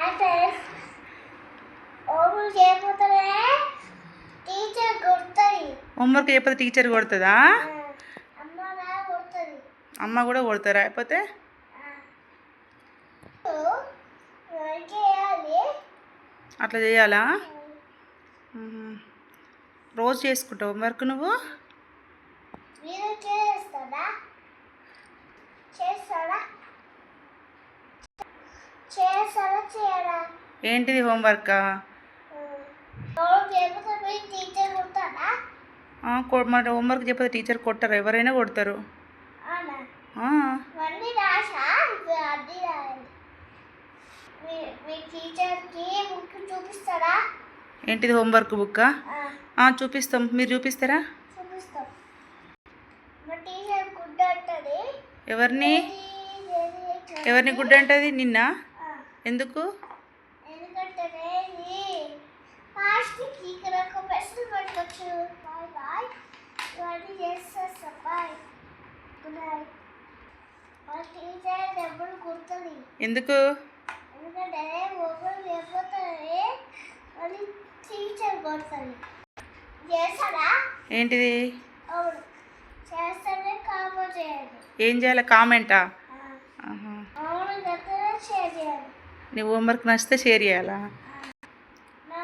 అయితే ఓములు చేయకపోతే టీచర్ కొడుతుంది? హోంవర్క్ చెప్పతే టీచర్ కొడుతుందా. అమ్మ కూడా కొడతారా అయిపోతే అట్లా చేయాలా. రోజు చేసుకుంటావు హోంవర్క్ నువ్వు? ఏంటిది హోంవర్క్? మీరు టీచర్ కొడతారా మరి హోంవర్క్ చెప్పతే టీచర్ కొట్టరు ఎవరైనా కొడతారు. ఏంటిది హోంవర్క్ బుక్ చూపిస్తాం. మీరు చూపిస్తారా? ఎవరిని? ఎవరిని గుడ్ అంటది నిన్న? ఎందుకు? ఎందుకు? ఏంటిది? ఏం చేయాలి? కామెంటా నీ హోంవర్క్ నచ్చితే షేర్ చేయాలా. నా